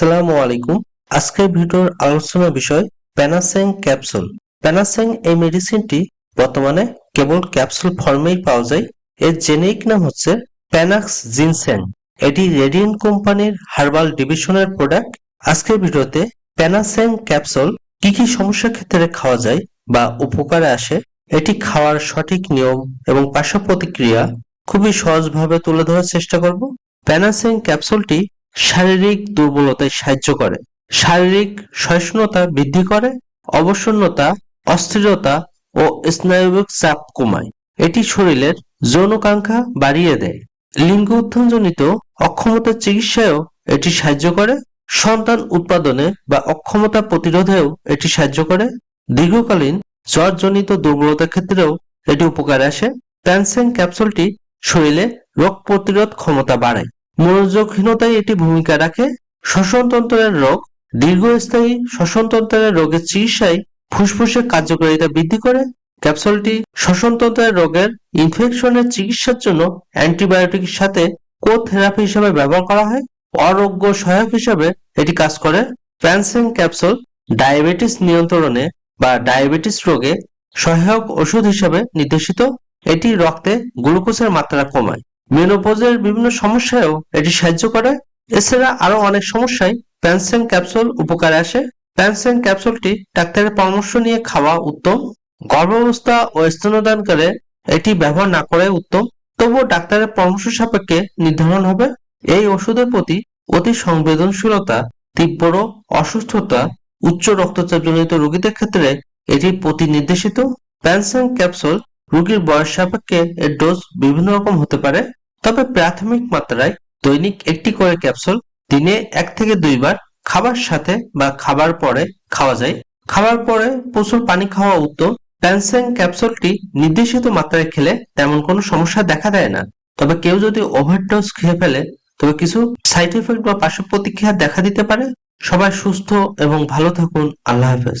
আসসালামু আলাইকুম। আজকের ভিডিওর আলোচনা বিষয় প্যানাসেং ক্যাপসুল প্যানাসেং এই মেডিসিনটি বর্তমানে কেবল ক্যাপসুল ফর্মেই পাওয়া যায়। এর জেনেরিক নাম হচ্ছে প্যানাক্স জিনসেং এটি রেডিয়েন্ট কোম্পানির হার্বাল ডিভিশনের প্রোডাক্ট আজকের ভিডিওতে প্যানাসেং ক্যাপসুল কি কি সমস্যার ক্ষেত্রে খাওয়া যায় বা উপকারে আসে, এটি খাওয়ার সঠিক নিয়ম এবং পার্শ্ব প্রতিক্রিয়া খুবই সহজভাবে তুলে ধরার চেষ্টা করব। প্যানাসেং ক্যাপসুলটি শারীরিক দুর্বলতায় সাহায্য করে। শারীরিক সহিষ্ণুতা বৃদ্ধি করে, অবসন্নতা, অস্থিরতা ও স্নায়বিক চাপ কমায়। এটি শরীরের যৌনকাঙ্ক্ষা বাড়িয়ে দেয়। লিঙ্গ উত্থানজনিত অক্ষমতার চিকিৎসায়ও এটি সাহায্য করে। সন্তান উৎপাদনে বা অক্ষমতা প্রতিরোধেও এটি সাহায্য করে। দীর্ঘকালীন জ্বরজনিত দুর্বলতার ক্ষেত্রেও এটি উপকারে আসে। প্যানসেন ক্যাপসুলটি শরীরে রোগ প্রতিরোধ ক্ষমতা বাড়ায়। মনোযোগহীনতায় এটি ভূমিকা রাখে। শ্বসনতন্ত্রের রোগ, দীর্ঘস্থায়ী শ্বসনতন্ত্রের রোগের চিকিৎসায় ফুসফুসের কার্যকারিতা বৃদ্ধি করে। ক্যাপসুলটি শ্বসনতন্ত্রের রোগের ইনফেকশনের চিকিৎসার জন্য অ্যান্টিবায়োটিকের সাথে কো থেরাপি হিসেবে ব্যবহার করা হয়। অরোগ্য সহায়ক হিসেবে এটি কাজ করে। প্যানসেন ক্যাপসুল ডায়াবেটিস নিয়ন্ত্রণে বা ডায়াবেটিস রোগে সহায়ক ওষুধ হিসেবে নির্দেশিত। এটি রক্তে গ্লুকোজের মাত্রা কমায়। মেনোপজের বিভিন্ন সমস্যায়ও এটি সাহায্য করে। এছাড়া আরও অনেক সমস্যায় প্যানসেন ক্যাপসুল উপকারে আসে। প্যানসেন ক্যাপসুলটি ডাক্তারের পরামর্শ নিয়ে খাওয়া উত্তম। গর্ভাবস্থা ও স্তন্যদানকালে এটি ব্যবহার না করে উত্তম। তবুও ডাক্তারের পরামর্শ সাপেক্ষে নির্ধারণ হবে। এই ওষুধের প্রতি অতি সংবেদনশীলতা, তীব্র অসুস্থতা, উচ্চ রক্তচাপজনিত রোগীদের ক্ষেত্রে এটি প্রতি নির্দেশিত প্যানসেন ক্যাপসুল রোগীর বয়স সাপেক্ষে এর ডোজ বিভিন্ন রকম হতে পারে। তবে প্রাথমিক মাত্রায় দৈনিক একটি করে ক্যাপসুল দিনে এক থেকে দুইবার খাবার সাথে বা খাবার পরে খাওয়া যায়। খাবার পরে প্রচুর পানি খাওয়া উত্তম। প্যানসেন ক্যাপসুলটি নির্দেশিত মাত্রায় খেলে তেমন কোনো সমস্যা দেখা দেয় না। তবে কেউ যদি ওভারডোজ খেয়ে ফেলে, তবে কিছু সাইড এফেক্ট বা পার্শ্ব প্রতিক্রিয়া দেখা দিতে পারে। সবাই সুস্থ এবং ভালো থাকুন। আল্লাহ হাফেজ।